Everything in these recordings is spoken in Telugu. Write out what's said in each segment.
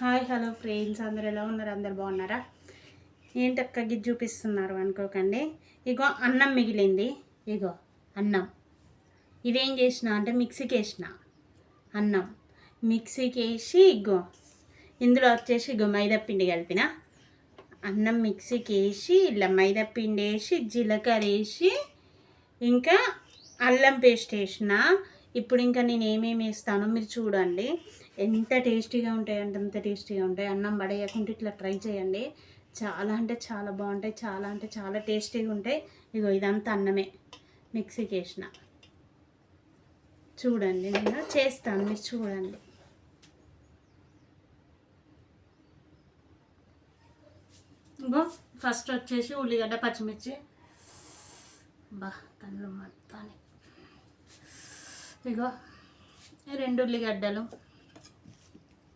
Hi hello friends. అందరు ఎలా ఉన్నారు? అందరు బాగున్నారా? ఏంటక్క గిది చూపిస్తున్నారు అనుకోకండి. ఇగో అన్నం మిగిలింది. ఇగో అన్నం. ఇదేం చేసిన అంటే మిక్సీకి వేసిన అన్నం. మిక్సీకి వేసి ఇగో ఇందులో వచ్చేసి ఇగో మైదాపిండి కలిపిన అన్నం మిక్సీకి వేసి ఇలా మైదాపిండి వేసి జీలకర్ర వేసి ఇంకా అల్లం పేస్ట్ వేసిన. ఇప్పుడు ఇంకా నేను ఏమేమి వేస్తానో మీరు చూడండి. ఎంత టేస్టీగా ఉంటాయి అంటే అంత టేస్టీగా ఉంటాయి. అన్నం పడేయకుండా ఇట్లా ట్రై చేయండి. చాలా అంటే చాలా బాగుంటాయి. చాలా అంటే చాలా టేస్టీగా ఉంటాయి. ఇగో ఇదంతా అన్నమే మిక్సీకి వేసిన చూడండి నేను చేస్తాను. మీరు చూడండి. ఇంకో ఫస్ట్ వచ్చేసి ఉల్లిగడ్డ పచ్చిమిర్చి. బా కళ్ళు మొత్తాన్ని. ఇగో ఈ రెండు ఉల్లిగడ్డలు.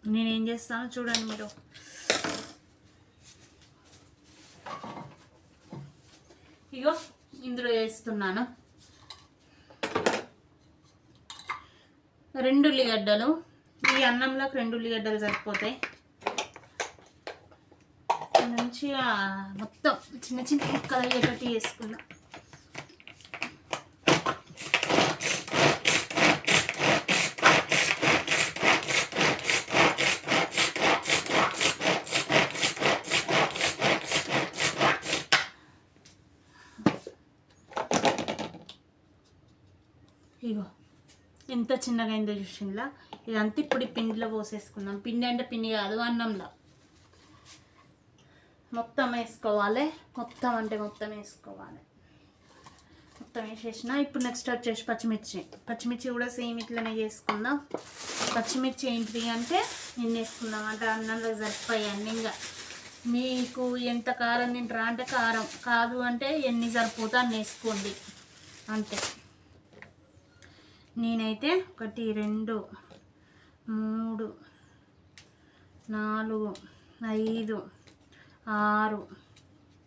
నేనేం చేస్తానో చూడండి మీరు. ఇగో ఇందులో వేస్తున్నాను. రెండు ఉల్లిగడ్డలు. ఈ అన్నంలోకి రెండు ఉల్లిగడ్డలు సరిపోతాయి. మంచిగా మొత్తం చిన్న చిన్న ముక్కలు అయ్యేటట్టు వేసుకున్నా ఇగో ఎంత చిన్నగా అయిందో చూసిందా ఇదంతా ఇప్పుడు ఈ పిండిలో పోసేసుకుందాం. పిండి అంటే పిండి కాదు అన్నంలో. మొత్తం వేసుకోవాలి. మొత్తం అంటే మొత్తం వేసుకోవాలి. మొత్తం వేసేసిన. ఇప్పుడు నెక్స్ట్ వచ్చేసి పచ్చిమిర్చి. పచ్చిమిర్చి కూడా సేమ్ ఇట్లనే చేసుకుందాం. పచ్చిమిర్చి ఏంటిది అంటే ఎన్ని వేసుకుందాం అంటే అన్నంలో సరిపోయి అన్ని ఇంకా. మీకు ఎంత కారం తింటారా అంటే కారం. కాదు అంటే ఎన్ని సరిపోతా అన్ని వేసుకోండి. అంతే. నేనైతే ఒకటి రెండు మూడు నాలుగు ఐదు ఆరు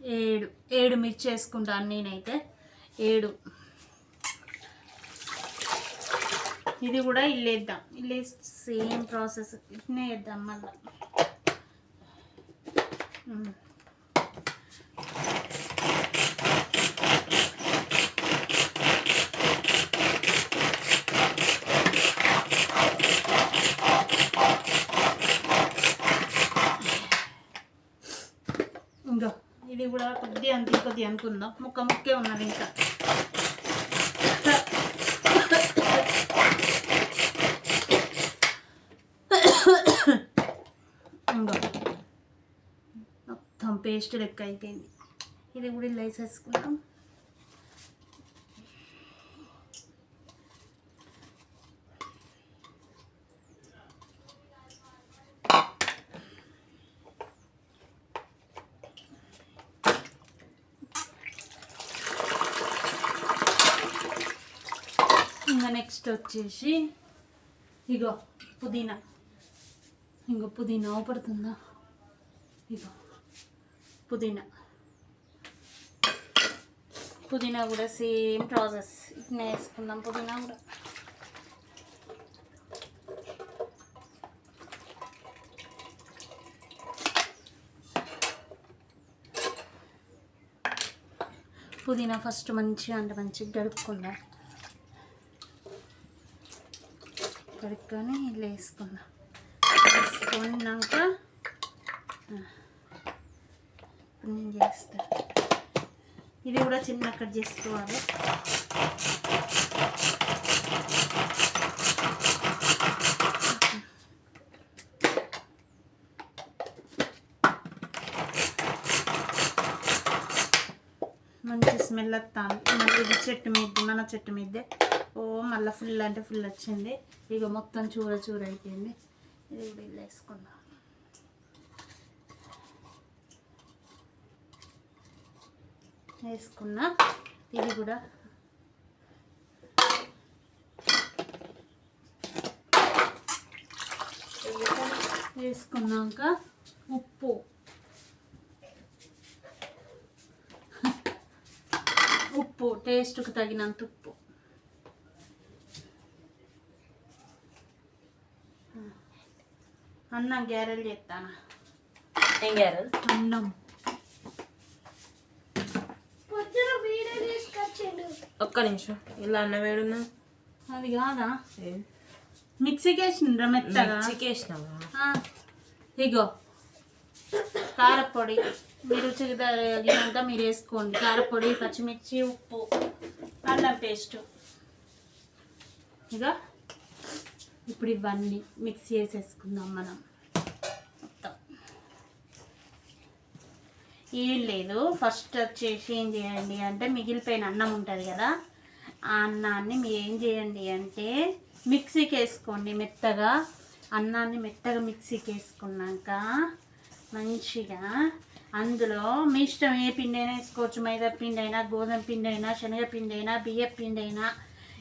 ఏడు. ఏడు మిర్చి వేసుకుంటాను నేనైతే. ఏడు. ఇది కూడా ఇల్లేద్దాం. ఇల్లే సేమ్ ప్రాసెస్. ఇట్నే వేద్దాం మళ్ళీ ఇంకా ఇది కూడా కొద్ది అంత కొద్ది అనుకుందాం ముక్క ముక్కే ఉన్నది ఇంకా. మొత్తం పేస్ట్ లెక్క అయిపోయింది. ఇది కూడా ఇలా వేసేసుకుందాం. ఇంకా నెక్స్ట్ వచ్చేసి ఇగో పుదీనా. ఇంకో పుదీనా పడుతుందా ఇగో పుదీనా. పుదీనా కూడా సేమ్ ప్రాసెస్ ఇట్లా వేసుకుందాం పుదీనా కూడా. పుదీనా ఫస్ట్ మంచిగా అంటే మంచిగా గడుపుకుందాం. కడుక్కొని ఇలా వేసుకుందాం. వేసుకున్నాక ఇప్పుడు నేను చేస్తా. ఇది కూడా చిన్న కట్ చేసుకోవాలి. మంచి స్మెల్ వస్తాను మళ్ళీ ఇది చెట్టు మీద మన చెట్టు మీదే. ఓ మళ్ళీ ఫుల్ అంటే ఫుల్ వచ్చింది. ఇక మొత్తం చూర చూర అయిపోయింది. ఇది కూడా ఇలా వేసుకుందాం వేసుకున్నా. ఇది కూడా. వేసుకున్నాక ఉప్పు. ఉప్పు టేస్ట్కి తగినంత ఉప్పు. అన్నం గ్యారెలు చేస్తాను. ఏం గారు అన్నం. ఒక్క నిమిషం. ఇలా అన్న వేడున్నా అది కాదా? మిక్సీకి వేసిండ్రా మెత్తగా? చికేసినావా ఆ, ఇగో కారపొడి. మీ రుచికి తగినంత మీరు వేసుకోండి. కారపొడి పచ్చిమిర్చి ఉప్పు అల్లం పేస్ట్. ఇక ఇప్పుడు ఇవన్నీ మిక్స్ చేసేసుకుందాం మనం. మొత్తం. ఏం లేదు ఫస్ట్ వచ్చేసి ఏం చేయండి అంటే మిగిలిపోయిన అన్నం ఉంటుంది కదా ఆ అన్నాన్ని మీరు ఏం చేయండి అంటే మిక్సీకి వేసుకోండి మెత్తగా. అన్నాన్ని మెత్తగా మిక్సీకి వేసుకున్నాక మంచిగా అందులో మీ ఇష్టం ఏ పిండి అయినా వేసుకోవచ్చు మైదా పిండి అయినా గోధుమ పిండి అయినా శనగపిండి అయినా బియ్య పిండి అయినా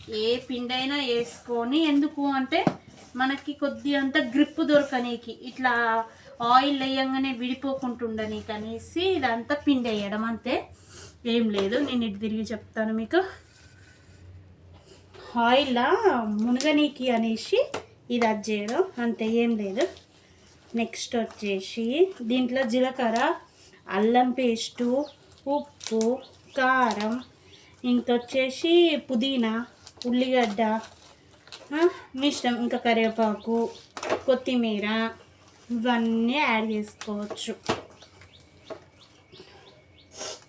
ఏ పిండైనా వేసుకొని ఎందుకు అంటే మనకి కొద్ది అంత గ్రిప్ దొరకనీకి ఇట్లా ఆయిల్ వేయంగానే విడిపోకుంటుండనీకి అనేసి ఇదంతా పిండి వేయడం అంతే. ఏం లేదు నేను ఇటు తిరిగి చెప్తాను మీకు. ఆయిల్లా మునగనీకి అనేసి ఇది అది చేయడం అంతే ఏం లేదు. నెక్స్ట్ వచ్చేసి దీంట్లో జీలకర్ర అల్లం పేస్టు ఉప్పు కారం ఇంకొచ్చేసి పుదీనా. ఉల్లిగడ్డ మీ ఇష్టం. ఇంకా కరివేపాకు కొత్తిమీర ఇవన్నీ యాడ్ చేసుకోవచ్చు.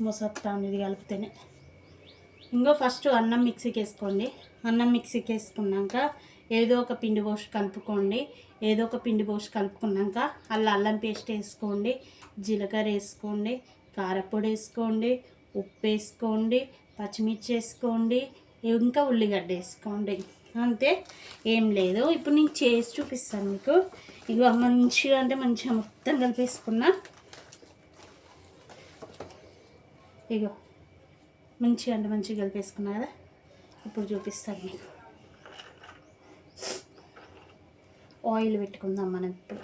మొసత్తాను ఇది కలిపితేనే. ఇంకో ఫస్ట్ అన్నం మిక్సీకి వేసుకోండి. అన్నం మిక్సీకి వేసుకున్నాక ఏదో ఒక పిండి పోసి కలుపుకోండి. ఏదో ఒక పిండి పోసి కలుపుకున్నాక అల్ల అల్లం పేస్ట్ వేసుకోండి. జీలకర్ర వేసుకోండి. కారపొడి వేసుకోండి. ఉప్పు వేసుకోండి. పచ్చిమిర్చి వేసుకోండి. ఇంకా ఉల్లిగడ్డ వేసుకోండి. అంతే ఏం లేదు. ఇప్పుడు నేను చేసి చూపిస్తాను మీకు. ఇక మంచిగా అంటే మంచిగా మొత్తం కలిపేసుకున్నా. ఇగో మంచిగా అంటే మంచిగా కలిపేసుకున్నా కదా? ఇప్పుడు చూపిస్తాను మీకు. ఆయిల్ పెట్టుకుందాం మనం ఇప్పుడు.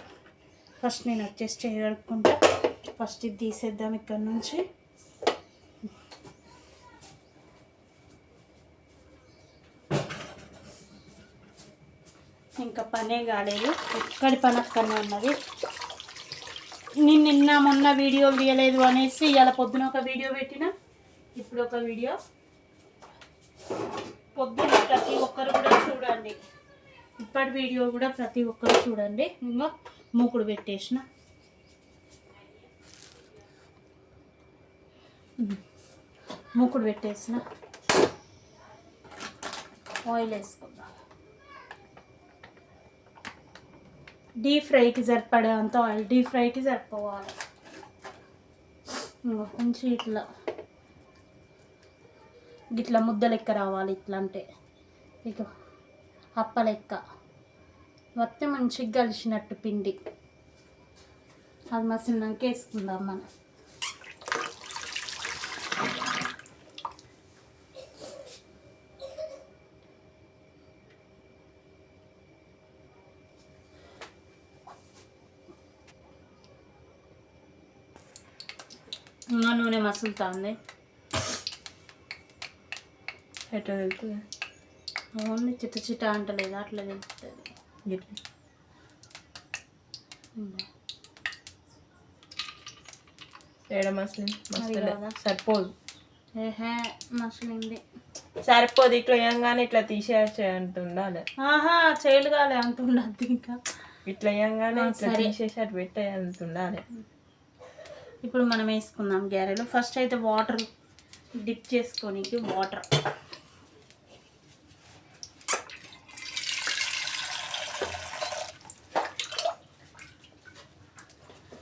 ఫస్ట్ నేను వచ్చేసి చేయగలుగుకుంటా ఫస్ట్ ఇది తీసేద్దాం ఇక్కడ నుంచి. ఇంకా పనే కాలేదు. ఎక్కడి పని అక్కడనే ఉన్నది. నేను నిన్న మొన్న వీడియో వేయలేదు అనేసి ఇవాళ పొద్దున ఒక వీడియో పెట్టిన ఇప్పుడు ఒక వీడియో. పొద్దున ప్రతి ఒక్కరు కూడా చూడండి. ఇప్పటి వీడియో కూడా ప్రతి ఒక్కరు చూడండి. ఇంకా మూకుడు పెట్టేసిన. మూకుడు పెట్టేసిన. ఆయిల్ వేసుకుందాం డీప్ ఫ్రైకి సరిపడే అంత ఆయిల్ డీప్ ఫ్రైకి సరిపోవాలి. కొంచెం ఇట్లా. ఇట్లా ముద్ద లెక్క రావాలి ఇట్లా అంటే ఇక అప్ప లెక్క. మొత్తం మంచిగా కలిసినట్టు పిండి. అది మసిలినాక వేసుకుందాం మనం. మసులుతుంది ఎట్లా వెళ్తుంది ఓన్లీ చిట్ట చిట్ట అంటలేదు అట్లా తెలుస్తుంది. సరిపోదు ఏహే మసలింది సరిపోదు ఇట్లా వేయంగానే ఇట్లా తీసేయచ్చు అంత ఉండాలి ఆహా చేయలు కాలే అంత ఉండద్దు ఇంకా ఇట్లా వేయంగానే ఇట్లా. తీసేసి అటు పెట్టే అంత ఉండాలి ఇప్పుడు మనం వేసుకుందాం గ్యారెలు ఫస్ట్ అయితే వాటర్ డిప్ చేసుకోనికి వాటర్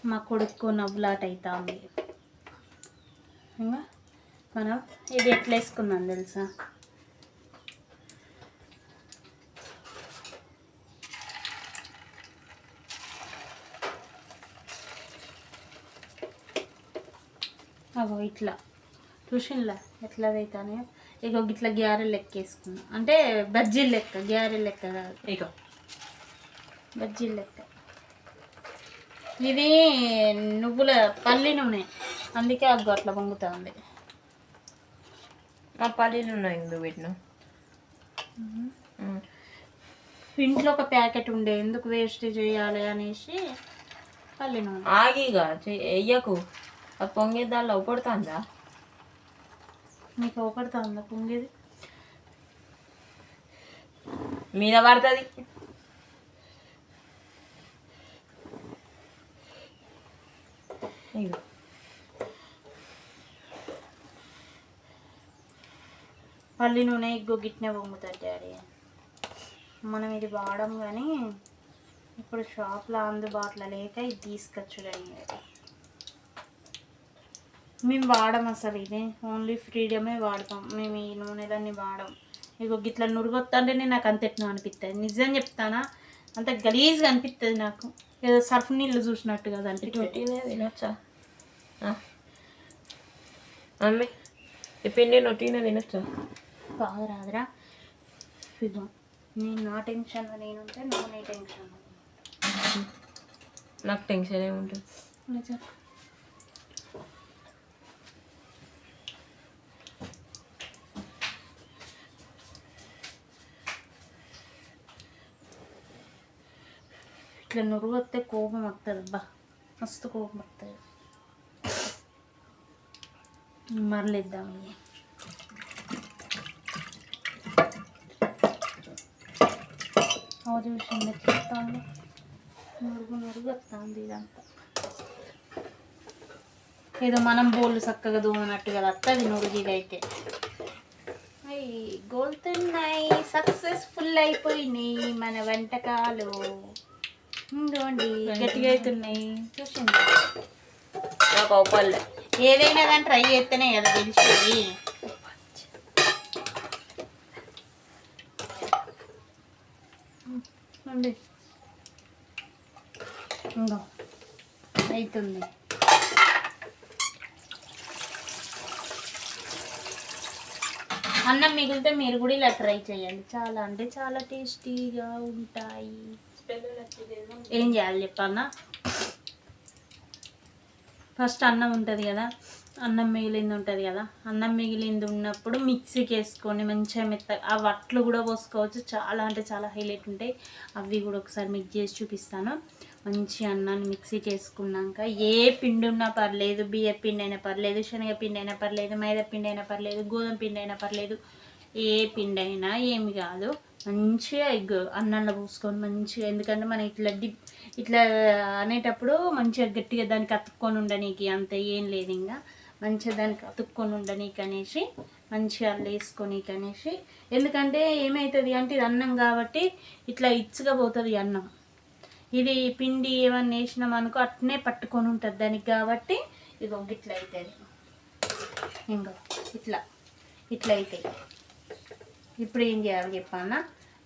మా కొడుకు నవ్వులాట అవుతుంది ఇంకా మనం ఇది ఎట్లా వేసుకుందాం తెలుసా? అగో ఇట్లా. ఎట్లా అవుతానే ఇక ఇట్లా గ్యారెలు లెక్క వేసుకున్నాం అంటే బజ్జీలు లెక్క గ్యారెలు లెక్క కాదు. ఇక బజ్జీలు లెక్క. ఇది నువ్వుల పల్లి నూనె. అందుకే అగ్గో అట్లా పొంగుతా ఉంది మా పల్లీలు ఉన్నాయి ఇందుకు పెట్టిన ఇంట్లో ఒక ప్యాకెట్ ఉండే. ఎందుకు వేస్ట్ చేయాలి అనేసి పల్లి నూనె. ఆగిగా వెయ్యకు అది పొంగేదాల్లో పడుతుందా మీకు ఒకటిదా పొంగేది? మీద పడుతుంది. పల్లి నూనె ఇగ్గో గిట్నే పొంగుతుంది డాడీ. మనం ఇది వాడము కానీ ఇప్పుడు షాప్లో అందుబాటులో లేక ఇది తీసుకొచ్చుడండి మేము వాడం అసలు ఇది. ఓన్లీ ఫ్రీడమే వాడతాం. మేము ఈ నూనెలన్నీ వాడం. ఇగో గిట్ల నురుగొత్తంటేనే నాకు అంత ఎట్నో అనిపిస్తుంది నిజం చెప్తానా? అంత గలీజ్గా అనిపిస్తుంది నాకు. ఏదో సర్ఫ్ నీళ్ళు చూసినట్టు కదా అనిపిస్తుంది నొట్టినే తినొచ్చా? ఆ. మమ్మీ ఈ పిండి నొట్టినే తినొచ్చా? బాగా రాదురా. నేను నా టెన్షన్లో నేనుంటే నువ్వు నీ టెన్షన్లో. నాకు టెన్షన్ ఏముంటుంది నిజం. ఇట్లా నురుగు వస్తే కోపం వస్తుంది అబ్బా మస్తు కోపం వస్తుంది మరలిద్దాం ఇది. విషయం చెప్తాను నురుగు నురుగు వస్తుంది ఇదంతా. ఏదో మనం బోళ్ళు చక్కగా దూమనట్టు కదా అత్తది నురుగిదైతే. అయ్యి గోల్తున్నాయి సక్సెస్ఫుల్ అయిపోయినాయి మన వంటకాలు. ఇంకోండి గట్టిగా అవుతున్నాయి. చూసింది. అవపల్లే ఏదైనా కానీ ట్రై చేస్తేనే కదా తెలిసేది. ఉండి. ఇంకో అవుతుంది అన్నం మిగిలితే మీరు కూడా ఇలా ట్రై చేయండి. చాలా అంటే చాలా టేస్టీగా ఉంటాయి. ఏం చేయాలి చెప్పన్నా? ఫస్ట్ అన్నం ఉంటుంది కదా అన్నం మిగిలింది ఉంటుంది కదా అన్నం మిగిలింది ఉన్నప్పుడు మిక్సీకి వేసుకొని మంచిగా మెత్త ఆ వట్లు కూడా పోసుకోవచ్చు. చాలా అంటే చాలా హైలైట్ ఉంటాయి. అవి కూడా ఒకసారి మిక్స్ చేసి చూపిస్తాను. మంచి అన్నాన్ని మిక్సీకి వేసుకున్నాక ఏ పిండి ఉన్నా పర్లేదు బియ్య పిండి అయినా పర్లేదు శనగ పిండి అయినా పర్లేదు మైదా పిండి అయినా పర్లేదు గోధుమ పిండి అయినా పర్లేదు ఏ పిండి అయినా ఏమి కాదు. మంచిగా ఎగ్ అన్నంలో పోసుకొని మంచిగా ఎందుకంటే మనం ఇట్లా డిప్ ఇట్లా అనేటప్పుడు మంచిగా గట్టిగా దానికి అతుక్కొని ఉండనీకి అంత ఏం లేదు ఇంకా. మంచిగా దానికి అతుక్కొని ఉండనీకి అనేసి మంచిగా అల్లు వేసుకోనీకి అనేసి. ఎందుకంటే ఏమవుతుంది అంటే ఇది అన్నం కాబట్టి ఇట్లా ఇచ్చుగా పోతుంది అన్నం. ఇది పిండి ఏమన్నా వేసినాం అనుకో అట్నే పట్టుకొని ఉంటుంది దానికి కాబట్టి ఇది ఇట్లా అవుతుంది ఇంకో ఇట్లా ఇట్లా అవుతాయి ఇప్పుడు ఏం చేయాలి చెప్పానా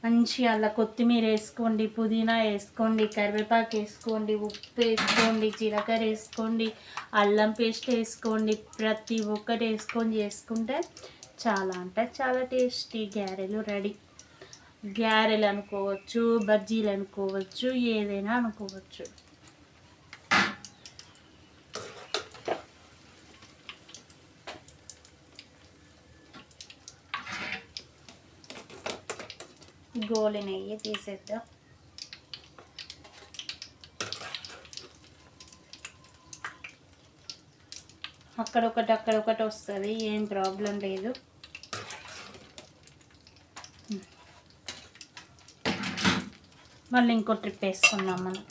మంచిగా అలా కొత్తిమీర వేసుకోండి పుదీనా వేసుకోండి కరివేపాకు వేసుకోండి ఉప్పు వేసుకోండి జీలకర్ర వేసుకోండి అల్లం పేస్ట్ వేసుకోండి ప్రతి ఒక్కటి వేసుకొని చేసుకుంటే చాలా అంటే చాలా టేస్టీ గ్యారెలు రెడీ. గ్యారెలు అనుకోవచ్చు బజ్జీలు అనుకోవచ్చు ఏదైనా అనుకోవచ్చు. గోలి నెయ్యి తీసేద్దాం. అక్కడొకటి అక్కడొకటి వస్తుంది ఏం ప్రాబ్లం లేదు. మళ్ళీ ఇంకో ట్రిప్ వేసుకున్నాం మనం.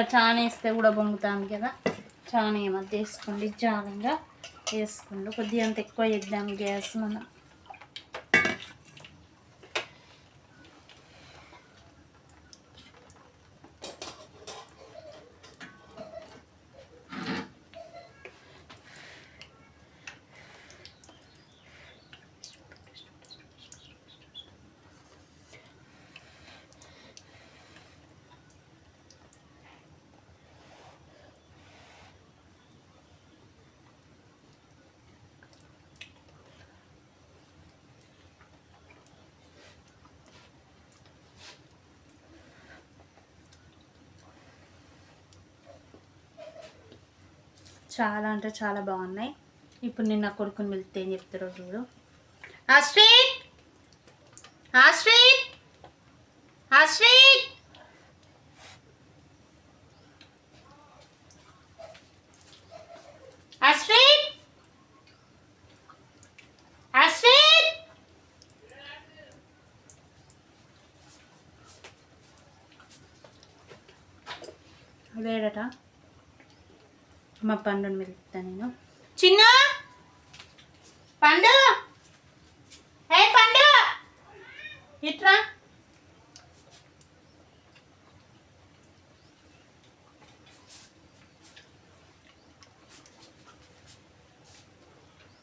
ఇంకా చాలా వేస్తే కూడా పొంగుతుంది కదా. చాలా ఏమద్ద వేసుకోండి జాలంగా వేసుకోండి కొద్దిగా అంత ఎక్కువ వేద్దాం గ్యాస్ మనం చాలా అంటే చాలా బాగున్నాయి. ఇప్పుడు నేను నా కొడుకుని వెళ్తే ఏం చెప్తారో చూడు. ఆశ్రీత్! ఆశ్రీత్! ఆశ్రీత్! ఆశ్రీత్! ఆశ్రీత్! లేడట మా పండుని వెళ్తా నేను. చిన్న! పండు! ఏ పండు! ఇట్రా.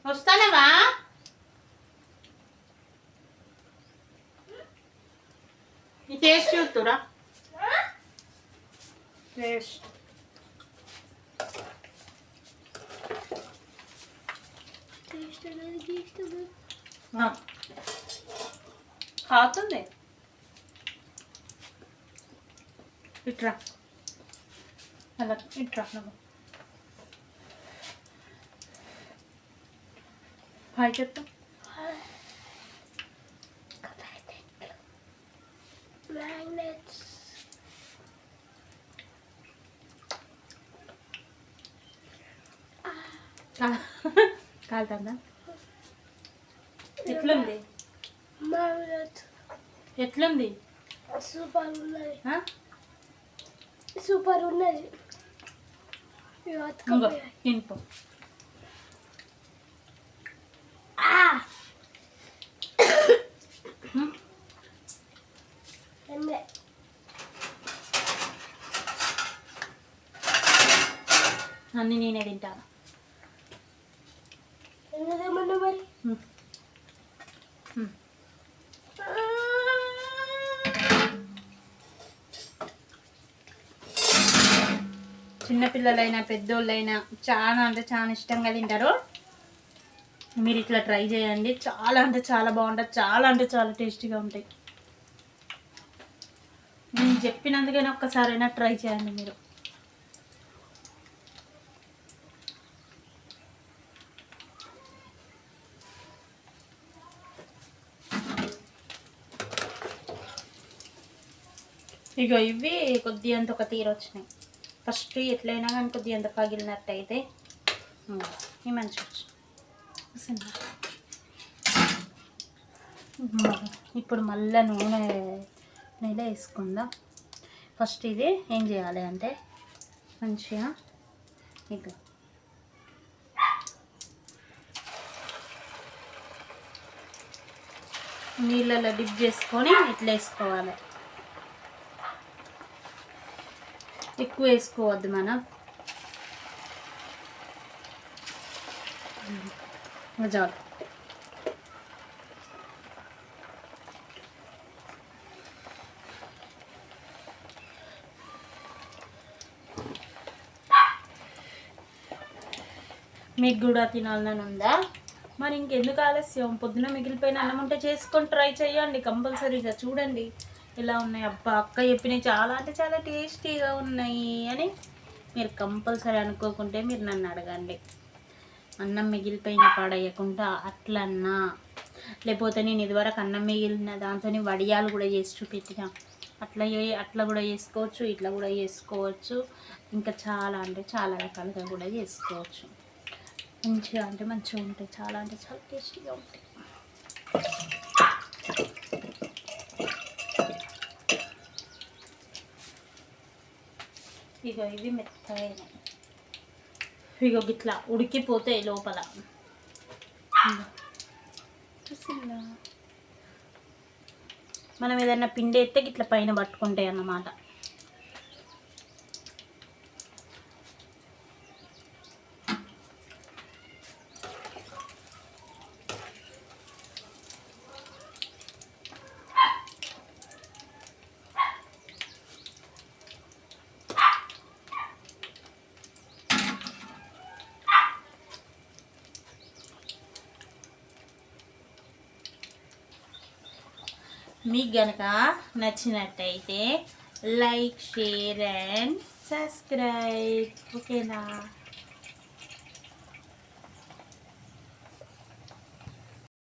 వస్తానవా ఈ టేస్ట్ చూస్తురా టేస్ట్ కాతుంది ఇట్రా అలా ఇట్రా నువ్వు హాయ్ చెప్పు కాలుతుందా ఎట్లుంది ఎట్లుంది సూపర్ ఉన్నది ఆ? సూపర్ ఉన్నది. తినిపో? అన్నీ నేనే తింటాను. ఎందుకేమన్నా మరి? చిన్నపిల్లలైనా పెద్దోళ్ళైనా చాలా అంటే చాలా ఇష్టంగా తింటారు. మీరు ఇట్లా ట్రై చేయండి. చాలా అంటే చాలా బాగుంటుంది చాలా అంటే చాలా టేస్టీగా ఉంటాయి. నేను చెప్పినందుకైనా ఒక్కసారైనా ట్రై చేయండి మీరు. ఇగో ఇవి కొద్ది అంత ఒక తీరు వచ్చినాయి ఫస్ట్ ఎట్లయినా కానీ కొద్దిగా ఎంత పగిలినట్టయితే ఈ మంచి ఇప్పుడు మళ్ళీ నూనె నెల వేసుకుందాం? ఫస్ట్ ఇది ఏం చేయాలి అంటే మంచిగా ఇది. నీళ్ళలో డిప్ చేసుకొని ఇట్లా వేసుకోవాలి. ఎక్కువ వేసుకోవద్దు మనం. చాలు. మీకు కూడా తినాలని ఉందా? మరి ఇంకెందుకు ఆలస్యం? పొద్దున మిగిలిపోయిన అన్నం ఉంటే చేసుకొని ట్రై చేయండి కంపల్సరీగా చూడండి. ఇలా ఉన్నాయి? అబ్బా అక్క చెప్పినవి చాలా అంటే చాలా టేస్టీగా ఉన్నాయి అని మీరు కంపల్సరీ అనుకోకుంటే మీరు నన్ను అడగండి. అన్నం మిగిలిపోయిన పాడయ్యకుండా అట్లన్నా. లేకపోతే నేను ఇదివరకు అన్నం మిగిలిన దాంతో వడియాలు కూడా చేసి చూపెట్టిన. అట్లా అట్లా కూడా చేసుకోవచ్చు ఇట్లా కూడా చేసుకోవచ్చు. ఇంకా చాలా అంటే చాలా రకాలుగా కూడా చేసుకోవచ్చు. మంచిగా అంటే మంచిగా ఉంటాయి చాలా అంటే చాలా టేస్టీగా ఉంటాయి. ఇక ఇవి మెత్తగా ఇగో గిట్లా ఉడికిపోతాయి లోపల. ఇగో. మనం ఏదైనా పిండి ఎత్తే గిట్ల పైన పట్టుకుంటాయి అన్నమాట. మీకు గనక నచ్చినట్టయితే లైక్ షేర్ అండ్ సబ్స్క్రైబ్. ఓకేనా?